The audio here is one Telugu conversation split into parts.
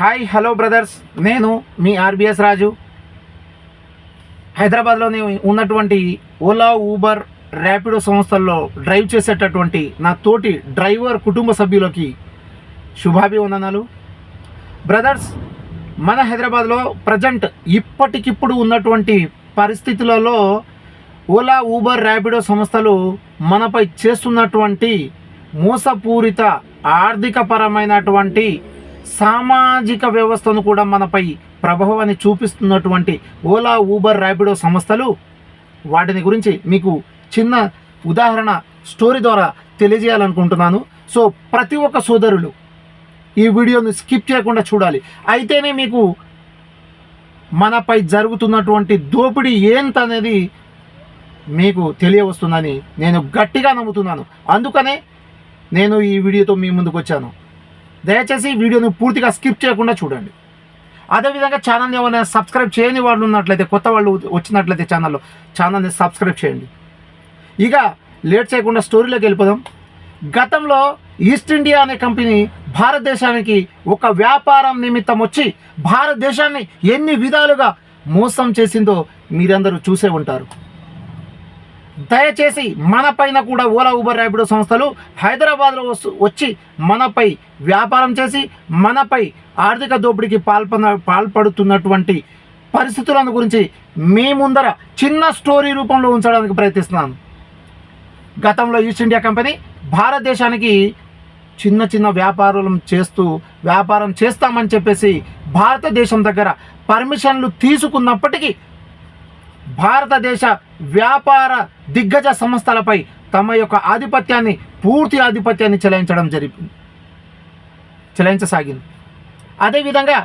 హాయ్ హలో బ్రదర్స్ నేను మీ ఆర్బిఎస్ రాజు. హైదరాబాద్లోని ఉన్నటువంటి ఓలా ఊబర్ ర్యాపిడో సంస్థల్లో డ్రైవ్ చేసేటటువంటి నా తోటి డ్రైవర్ కుటుంబ సభ్యులకి శుభాభివందనాలు. బ్రదర్స్ మన హైదరాబాద్లో ప్రజెంట్ ఇప్పటికిప్పుడు ఉన్నటువంటి పరిస్థితులలో ఓలా ఊబర్ ర్యాపిడో సంస్థలు మనపై చేస్తున్నటువంటి మోసపూరిత ఆర్థికపరమైనటువంటి సామాజిక వ్యవస్థను కూడా మనపై ప్రభావాన్ని చూపిస్తున్నటువంటి ఓలా ఊబర్ ర్యాపిడో సంస్థలు వాటిని గురించి మీకు చిన్న ఉదాహరణ స్టోరీ ద్వారా తెలియజేయాలనుకుంటున్నాను. సో ప్రతి ఒక్క సోదరులు ఈ వీడియోను స్కిప్ చేయకుండా చూడాలి. అయితేనే మీకు మనపై జరుగుతున్నటువంటి దోపిడీ ఏంటనేది మీకు తెలియవస్తుందని నేను గట్టిగా నమ్ముతున్నాను. అందుకనే నేను ఈ వీడియోతో మీ ముందుకు వచ్చాను. దయచేసి వీడియోను వీడియోని పూర్తిగా స్కిప్ చేయకుండా చూడండి. అదేవిధంగా ఛానల్ని ఏమైనా సబ్స్క్రైబ్ చేయని వాళ్ళు ఉన్నట్లయితే కొత్త వాళ్ళు వచ్చినట్లయితే ఛానల్లో ఛానల్ని సబ్స్క్రైబ్ చేయండి. ఇక లేట్ చేయకుండా స్టోరీలోకి వెళ్ళిపోదాం. గతంలో ఈస్ట్ ఇండియా అనే కంపెనీ భారతదేశానికి ఒక వ్యాపారం నిమిత్తం వచ్చి భారతదేశాన్ని ఎన్ని విధాలుగా మోసం చేసిందో మీరందరూ చూసే ఉంటారు. దయచేసి మన పైన కూడా ఓలా ఊబర్ ర్యాపిడో సంస్థలు హైదరాబాద్లో వస్తు- వచ్చి మనపై వ్యాపారం చేసి మనపై ఆర్థిక దోపిడీకి పాల్పన పాల్పడుతున్నటువంటి పరిస్థితులను గురించి మీ ముందర చిన్న స్టోరీ రూపంలో ఉంచడానికి ప్రయత్నిస్తున్నాను. గతంలో ఈస్ట్ ఇండియా కంపెనీ భారతదేశానికి చిన్న చిన్న వ్యాపారం చేస్తూ వ్యాపారం చేస్తామని చెప్పేసి భారతదేశం దగ్గర పర్మిషన్లు తీసుకున్నప్పటికీ భారతదేశ వ్యాపార దిగ్గజ సంస్థలపై తమ యొక్క ఆధిపత్యాన్ని పూర్తి ఆధిపత్యాన్ని చెలాయించడం జరిగింది చెలాయించసాగింది. అదేవిధంగా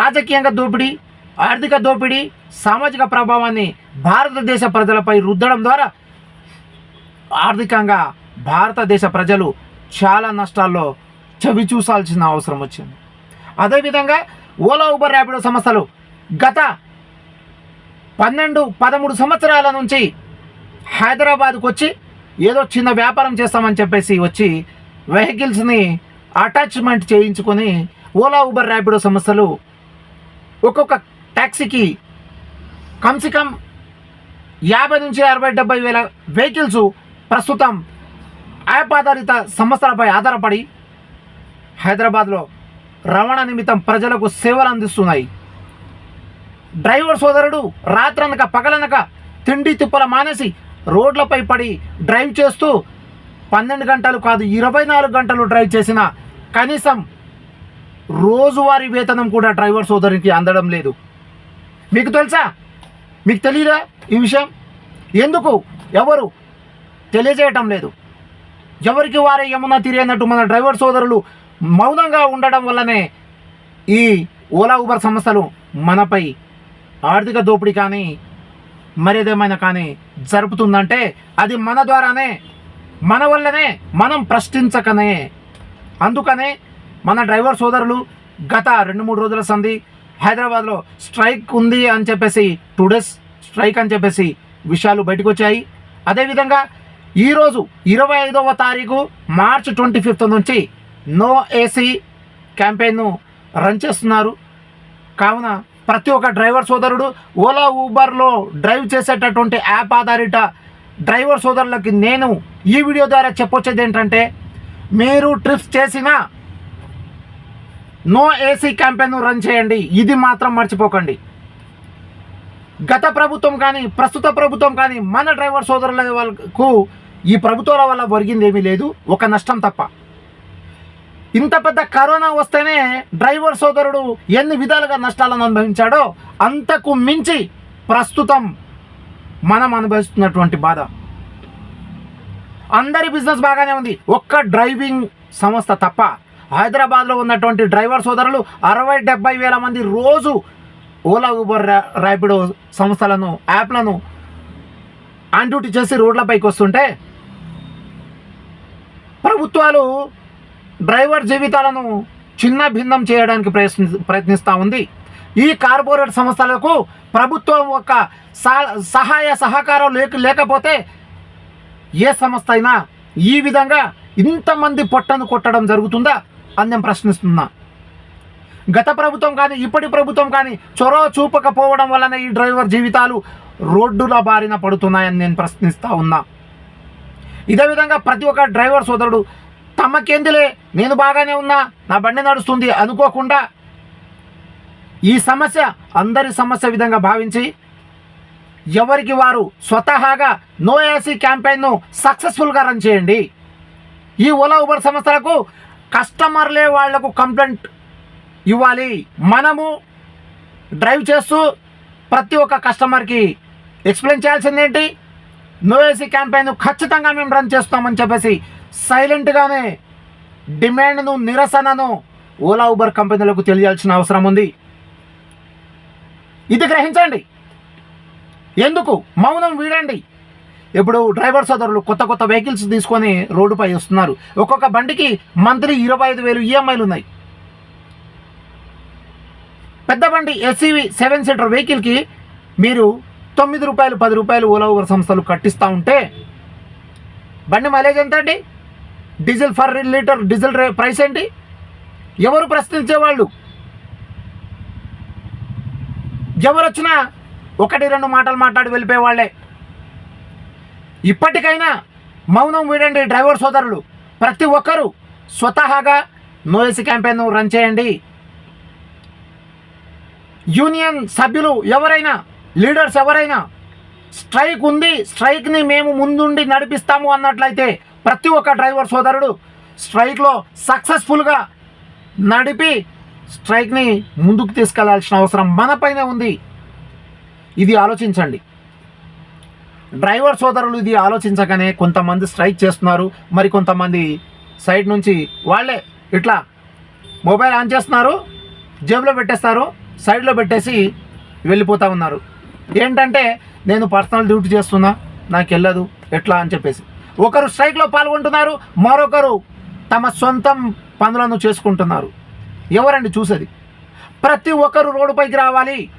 రాజకీయంగా దోపిడీ ఆర్థిక దోపిడీ సామాజిక ప్రభావాన్ని భారతదేశ ప్రజలపై రుద్దడం ద్వారా ఆర్థికంగా భారతదేశ ప్రజలు చాలా నష్టాల్లో చవి చూసాల్సిన అవసరం వచ్చింది. అదేవిధంగా ఓలా ఊబర్ ర్యాపిడో సంస్థలు గత పన్నెండు పదమూడు సంవత్సరాల నుంచి హైదరాబాద్కు వచ్చి ఏదో చిన్న వ్యాపారం చేస్తామని చెప్పేసి వచ్చి వెహికల్స్ని అటాచ్మెంట్ చేయించుకొని ఓలా ఊబర్ ర్యాపిడో సంస్థలు ఒక్కొక్క ట్యాక్సీకి కమ్సికమ్ యాభై నుంచి అరవై డెబ్బై వేల వెహికల్స్ ప్రస్తుతం యాప్ ఆధారిత సంస్థలపై ఆధారపడి హైదరాబాద్లో రవాణా నిమిత్తం ప్రజలకు సేవలు అందిస్తున్నాయి. డ్రైవర్ సోదరుడు రాత్రనక పగలనక తిండి తిప్పల మానేసి రోడ్లపై పడి డ్రైవ్ చేస్తూ పన్నెండు గంటలు కాదు ఇరవై నాలుగు గంటలు డ్రైవ్ చేసిన కనీసం రోజువారీ వేతనం కూడా డ్రైవర్ సోదరునికి అందడం లేదు. మీకు తెలుసా? మీకు తెలియదా ఈ విషయం? ఎందుకు? ఎవరు? తెలియజేయటం లేదు. ఎవరికి వారే ఏమన్నా తిరిగినట్టు మన డ్రైవర్ సోదరులు మౌనంగా ఉండడం వల్లనే ఈ ఓలా ఊబర్ సంస్థలు మనపై ఆర్థిక దోపిడీ కానీ మరేదేమైనా కానీ జరుపుతుందంటే అది మన ద్వారానే మన వల్లనే మనం ప్రశ్నించకనే. అందుకనే మన డ్రైవర్ సోదరులు గత రెండు మూడు రోజుల సంధి హైదరాబాద్లో స్ట్రైక్ ఉంది అని చెప్పేసి టూ డేస్ స్ట్రైక్ అని చెప్పేసి విషయాలు బయటకు వచ్చాయి అదేవిధంగా ఈరోజు ఇరవై ఐదవ తారీఖు మార్చ్ ట్వంటీ ఫిఫ్త్ నుంచి నో ఏసీ క్యాంపెయిన్ను రన్ చేస్తున్నారు. కావున ప్రతి ఒక్క డ్రైవర్ సోదరుడు ఓలా ఊబర్లో డ్రైవ్ చేసేటటువంటి యాప్ ఆధారిత డ్రైవర్ సోదరులకి నేను ఈ వీడియో ద్వారా చెప్పొచ్చేది ఏంటంటే మీరు ట్రిప్స్ చేసిన నో ఏసీ క్యాంపెయిన్ రన్ చేయండి. ఇది మాత్రం మర్చిపోకండి. గత ప్రభుత్వం కానీ ప్రస్తుత ప్రభుత్వం కానీ మన డ్రైవర్ సోదరుల వాళ్ళకు ఈ ప్రభుత్వాల వల్ల ఒరిగింది ఏమీ లేదు. ఒక నష్టం తప్ప. ఇంత పెద్ద కరోనా వస్తేనే డ్రైవర్ సోదరుడు ఎన్ని విధాలుగా నష్టాలను అనుభవించాడో అంతకు మించి ప్రస్తుతం మనం అనుభవిస్తున్నటువంటి బాధ. అందరి బిజినెస్ బాగానే ఉంది. ఒక్క డ్రైవింగ్ సంస్థ తప్ప హైదరాబాద్లో ఉన్నటువంటి డ్రైవర్ సోదరులు అరవై డెబ్బై వేల మంది రోజు ఓలా ఊబర్ ర్యాపిడో సంస్థలను యాప్లను ఆన్ డ్యూటీ చేసి రోడ్లపైకి వస్తుంటే ప్రభుత్వాలు డ్రైవర్ జీవితాలను చిన్న భిన్నం చేయడానికి ప్రయత్ని ప్రయత్నిస్తూ ఉంది. ఈ కార్పొరేట్ సంస్థలకు ప్రభుత్వం యొక్క సహాయ సహకారం లేక లేకపోతే ఏ సంస్థ అయినా ఈ విధంగా ఇంతమంది పొట్టను కొట్టడం జరుగుతుందా అని నేను ప్రశ్నిస్తున్నా. గత ప్రభుత్వం కానీ ఇప్పటి ప్రభుత్వం కానీ చొరవ చూపకపోవడం వలన ఈ డ్రైవర్ జీవితాలు రోడ్డుల బారిన పడుతున్నాయని నేను ప్రశ్నిస్తూ ఉన్నా. ఇదే విధంగా ప్రతి ఒక్క డ్రైవర్ సోదరుడు తమకేందులే? నేను బాగానే ఉన్నా నా బండి నడుస్తుంది అనుకోకుండా ఈ సమస్య అందరి సమస్య విధంగా భావించి ఎవరికి వారు స్వతహాగా నో ఏసీ క్యాంపెయిన్ను సక్సెస్ఫుల్గా రన్ చేయండి. ఈ ఓలా ఉబర్ సంస్థలకు కస్టమర్లే వాళ్ళకు కంప్లైంట్ ఇవ్వాలి. మనము డ్రైవ్ చేస్తూ ప్రతి ఒక్క కస్టమర్కి ఎక్స్ప్లెయిన్ చేయాల్సింది ఏంటి నో ఏసీ క్యాంపెయిన్ ఖచ్చితంగా మేము రన్ చేస్తామని చెప్పేసి సైలెంట్గానే డిమాండ్ను నిరసనను ఓలా ఉబర్ కంపెనీలకు తెలియాల్సిన అవసరం ఉంది. ఇది గ్రహించండి. ఎందుకు? మౌనం వీడండి. ఇప్పుడు డ్రైవర్ సోదరులు కొత్త కొత్త వెహికల్స్ తీసుకొని రోడ్డుపై వస్తున్నారు. ఒక్కొక్క బండికి మంత్లీ ఇరవై ఐదు వేలు ఈఎంఐలు ఉన్నాయి. పెద్ద బండి ఎస్సీవి సెవెన్ సీటర్ వెహికల్కి మీరు తొమ్మిది రూపాయలు పది రూపాయలు ఓలా ఊబర్ సంస్థలు కట్టిస్తూ ఉంటే బండి మైలేజ్ ఎంత అండి diesel per litre diesel price ఏంటి? ఎవరు ప్రశ్నించేవాళ్ళు? ఎవరు వచ్చినా ఒకటి రెండు మాటలు మాట్లాడి వెళ్ళిపోయేవాళ్ళే. ఇప్పటికైనా మౌనం వీడండి డ్రైవర్ సోదరులు. ప్రతి ఒక్కరూ స్వతహాగా నోయసి క్యాంపెయిన్ రన్ చేయండి. యూనియన్ సభ్యులు ఎవరైనా లీడర్స్ ఎవరైనా స్ట్రైక్ ఉంది స్ట్రైక్ని మేము ముందుండి నడిపిస్తాము అన్నట్లయితే ప్రతి ఒక్క డ్రైవర్ సోదరుడు స్ట్రైక్లో సక్సెస్ఫుల్గా నడిపి స్ట్రైక్ని ముందుకు తీసుకెళ్ళాల్సిన అవసరం మనపైనే ఉంది. ఇది ఆలోచించండి. డ్రైవర్ సోదరులు ఇది ఆలోచించగానే కొంతమంది స్ట్రైక్ చేస్తున్నారు. మరి కొంతమంది సైడ్ నుంచి వాళ్ళే ఇట్లా మొబైల్ ఆన్ చేస్తున్నారు జేబులో పెట్టేస్తారు సైడ్లో పెట్టేసి వెళ్ళిపోతూ ఉన్నారు. ఏంటంటే నేను పర్సనల్ డ్యూటీ చేస్తున్నా నాకు వెళ్ళదు ఎట్లా అని చెప్పేసి. ఒకరు స్ట్రైక్లో పాల్గొంటున్నారు మరొకరు తమ సొంతం పనులను చేసుకుంటున్నారు. ఎవరండి చూసేది? ప్రతి ఒక్కరు రోడ్డుపైకి రావాలి.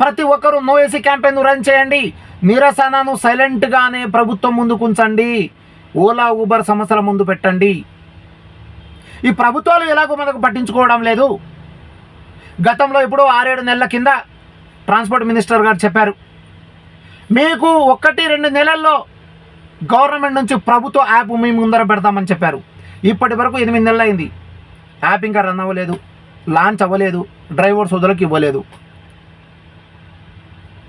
ప్రతి ఒక్కరు నో ఏసీ క్యాంపెయిన్ రన్ చేయండి. నిరసనను సైలెంట్గానే ప్రభుత్వం ముందుకు ఉంచండి ఓలా ఊబర్ సమస్యల ముందు పెట్టండి. ఈ ప్రభుత్వాలు ఎలాగో మనకు పట్టించుకోవడం లేదు. గతంలో ఇప్పుడు ఆరేడు నెలల కింద ట్రాన్స్పోర్ట్ మినిస్టర్ గారు చెప్పారు. మీకు ఒకటి రెండు నెలల్లో గవర్నమెంట్ నుంచి ప్రభుత్వ యాప్ మీ ముందర పెడతామని చెప్పారు. ఇప్పటి వరకు ఎనిమిది నెలలు అయింది యాప్ ఇంకా రన్ అవ్వలేదు. లాంచ్ అవ్వలేదు. డ్రైవర్ సోదరులకు ఇవ్వలేదు.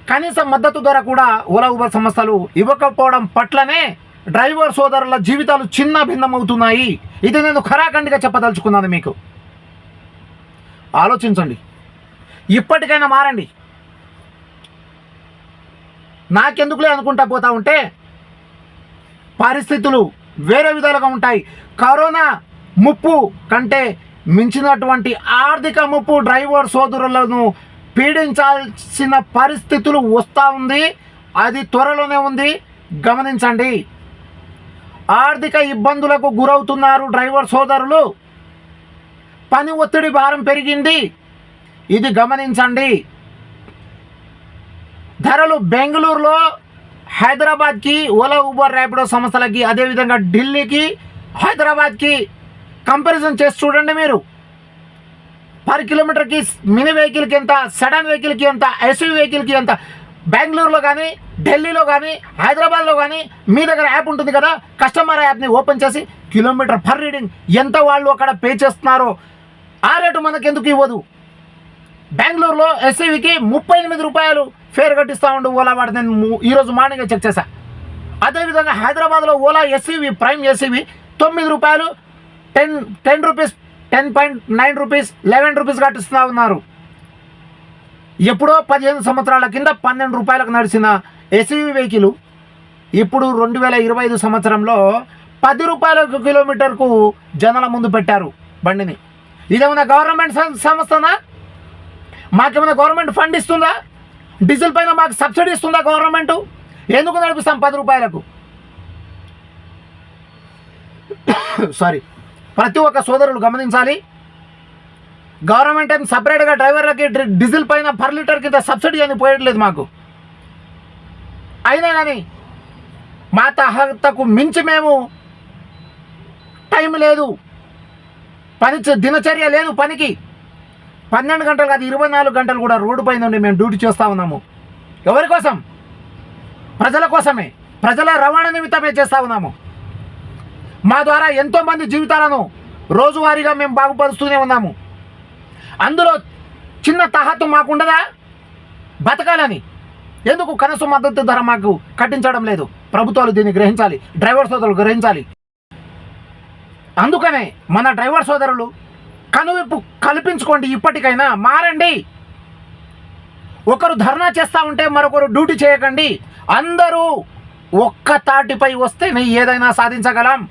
కనీస మద్దతు ధర కూడా ఓలా ఉబర్ సంస్థలు ఇవ్వకపోవడం పట్లనే డ్రైవర్ సోదరుల జీవితాలు చిన్న భిన్నమవుతున్నాయి. ఇది నేను ఖరాఖండిగా చెప్పదలుచుకున్నాను మీకు. ఆలోచించండి. ఇప్పటికైనా మారండి. నాకెందుకులే అనుకుంటా పోతా ఉంటే పరిస్థితులు వేరే విధాలుగా ఉంటాయి. కరోనా ముప్పు కంటే మించినటువంటి ఆర్థిక ముప్పు డ్రైవర్ సోదరులను పీడించాల్సిన పరిస్థితులు వస్తూ ఉంది. అది త్వరలోనే ఉంది. గమనించండి. ఆర్థిక ఇబ్బందులకు గురవుతున్నారు డ్రైవర్ సోదరులు. పని ఒత్తిడి భారం పెరిగింది. ఇది గమనించండి. ధరలు బెంగళూరులో హైదరాబాద్కి ఓలా ఊబర్ ర్యాపిడో సంస్థలకి అదేవిధంగా ఢిల్లీకి హైదరాబాద్కి కంపారిజన్ చేసి చూడండి మీరు. పర్ కిలోమీటర్కి మినీ వెహికల్కి ఎంత సడన్ వెహికల్కి ఎంత ఎస్యూ వెహికల్కి ఎంత బెంగళూరులో కానీ ఢిల్లీలో కానీ హైదరాబాద్లో కానీ మీ దగ్గర యాప్ ఉంటుంది కదా కస్టమర్ యాప్ని ఓపెన్ చేసి కిలోమీటర్ పర్ రీడింగ్ ఎంత వాళ్ళు అక్కడ పే చేస్తున్నారో ఆ రేటు మనకి ఎందుకు ఇవ్వదు? బెంగళూరులో ఎస్యూవికి ముప్పై ఎనిమిది రూపాయలు ఫేర్ కట్టిస్తూ ఉండు ఓలా వాడు. నేను ఈరోజు మార్నింగ్ చెక్ చేశా. అదేవిధంగా హైదరాబాద్లో ఓలా ఎస్సీవి ప్రైమ్ ఎస్సీవి తొమ్మిది రూపాయలు ten ten rupees ten point nine rupees eleven rupees కట్టిస్తూ ఉన్నారు. ఎప్పుడో పదిహేను సంవత్సరాల కింద పన్నెండు రూపాయలకు నడిచిన ఎస్యూవి వెహికల్ ఇప్పుడు రెండు వేల ఇరవై ఐదు సంవత్సరంలో పది రూపాయల కిలోమీటర్కు జనాల ముందు పెట్టారు బండిని. ఇదేమన్నా గవర్నమెంట్ సం- సంస్థనా? మాకేమైనా గవర్నమెంట్ ఫండ్ ఇస్తుందా? డీజిల్ పైన మాకు సబ్సిడీ ఇస్తుందా గవర్నమెంట్? ఎందుకు నడిపిస్తాం పది రూపాయలకు? సారీ ప్రతి ఒక్క సోదరులు గమనించాలి. గవర్నమెంట్ ఏం సపరేట్గా డ్రైవర్లకి డ్రి- డీజిల్ పైన పర్ లీటర్ కింద సబ్సిడీ అని పోయట్లేదు మాకు. అయినా కానీ మా తహతకు మించి మేము టైం లేదు. పని చ- దినచర్య లేదు పనికి పన్నెండు గంటలు కాదు ఇరవై నాలుగు గంటలు కూడా రోడ్డు పైన ఉండి మేము డ్యూటీ చేస్తూ ఉన్నాము. ఎవరి కోసం? ప్రజల కోసమే. ప్రజల రవాణా నిమిత్తమే చేస్తూ ఉన్నాము. మా ద్వారా ఎంతోమంది జీవితాలను రోజువారీగా మేము బాగుపరుస్తూనే ఉన్నాము. అందులో చిన్న తహత్తు మాకుండదా? బతకాలని. ఎందుకు కనీస మద్దతు ధర మాకు కట్టించడం లేదు? ప్రభుత్వాలు దీన్ని గ్రహించాలి డ్రైవర్ సోదరులు గ్రహించాలి. అందుకనే మన డ్రైవర్ సోదరులు కనువిప్పు కల్పించుకోండి ఇప్పటికైనా. మారండి. ఒకరు ధర్నా చేస్తూ ఉంటే మరొకరు డ్యూటీ చేయకండి. అందరూ ఒక్క తాటిపై వస్తేనే ఏదైనా సాధించగలం.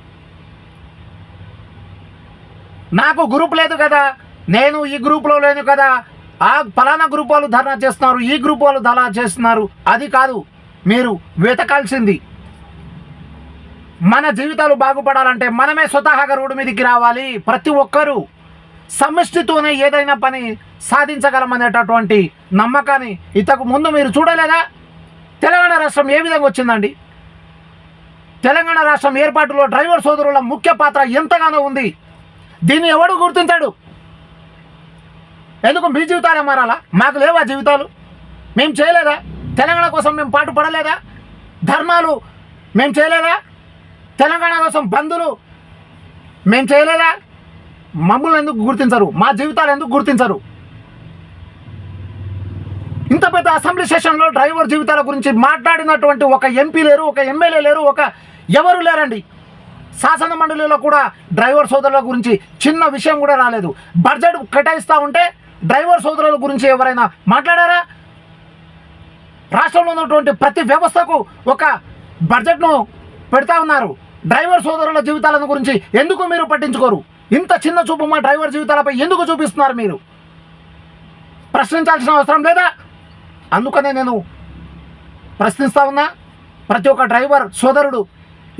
నాకు గ్రూప్ లేదు కదా. నేను ఈ గ్రూప్లో లేను కదా. ఆ ఫలానా గ్రూప్ వాళ్ళు ధర్నా చేస్తున్నారు ఈ గ్రూప్ వాళ్ళు ధర్నా చేస్తున్నారు. అది కాదు మీరు వెతకాల్సింది. మన జీవితాలు బాగుపడాలంటే మనమే స్వతహాగా రోడ్డు మీదకి రావాలి. ప్రతి ఒక్కరూ సమష్టితోనే ఏదైనా పని సాధించగలమనేటటువంటి నమ్మకాన్ని ఇంతకు ముందు మీరు చూడలేదా? తెలంగాణ రాష్ట్రం ఏ విధంగా వచ్చిందండి? తెలంగాణ రాష్ట్రం ఏర్పాటులో డ్రైవర్ సోదరుల ముఖ్య పాత్ర ఎంతగానో ఉంది. దీన్ని ఎవడు గుర్తించాడు? ఎందుకు మీ జీవితాలే మారాలా? మాకు లేవా జీవితాలు? మేము చేయలేదా? తెలంగాణ కోసం మేము పాటు పడలేదా ధర్నాలు మేము చేయలేదా? తెలంగాణ కోసం బంధులు మేము చేయలేదా? మమ్మల్ని ఎందుకు గుర్తించరు? మా జీవితాలు ఎందుకు గుర్తించరు? ఇంత పెద్ద అసెంబ్లీ సెషన్లో డ్రైవర్ జీవితాల గురించి మాట్లాడినటువంటి ఒక ఎంపీ లేరు ఒక ఎమ్మెల్యే లేరు ఒక ఎవరు లేరండి? శాసన మండలిలో కూడా డ్రైవర్ సోదరుల గురించి చిన్న విషయం కూడా రాలేదు. బడ్జెట్ కేటాయిస్తూ ఉంటే డ్రైవర్ సోదరుల గురించి ఎవరైనా మాట్లాడారా? రాష్ట్రంలో ఉన్నటువంటి ప్రతి వ్యవస్థకు ఒక బడ్జెట్ను పెడతా ఉన్నారు. డ్రైవర్ సోదరుల జీవితాలను గురించి ఎందుకు మీరు పట్టించుకోరు? ఇంత చిన్న చూపు మా డ్రైవర్ జీవితాలపై ఎందుకు చూపిస్తున్నారు మీరు? ప్రశ్నించాల్సిన అవసరం లేదా? అందుకనే నేను ప్రశ్నిస్తా ఉన్నా. ప్రతి ఒక్క డ్రైవర్ సోదరుడు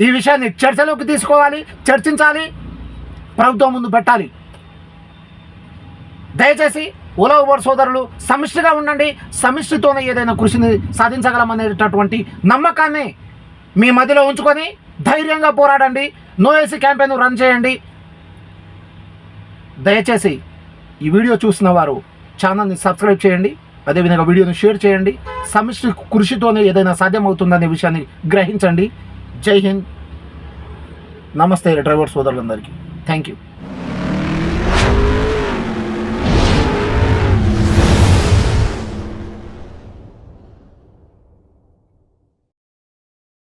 ఈ విషయాన్ని చర్చలోకి తీసుకోవాలి చర్చించాలి ప్రభుత్వం ముందు పెట్టాలి. దయచేసి ఓలా ఉబర్ సోదరులు సమిష్టిగా ఉండండి. సమిష్టితోనే ఏదైనా కృషిని సాధించగలమనేటటువంటి నమ్మకాన్ని మీ మధ్యలో ఉంచుకొని ధైర్యంగా పోరాడండి. నో ఏసీ క్యాంపెయిన్ రన్ చేయండి. దయచేసి ఈ వీడియో చూసిన వారు ఛానల్ని సబ్స్క్రైబ్ చేయండి అదేవిధంగా వీడియోని షేర్ చేయండి సమిష్టి కృషితోనే ఏదైనా సాధ్యమవుతుందనే విషయాన్ని గ్రహించండి. జై హింద్. నమస్తే డ్రైవర్ సోదరులందరికీ. Thank you.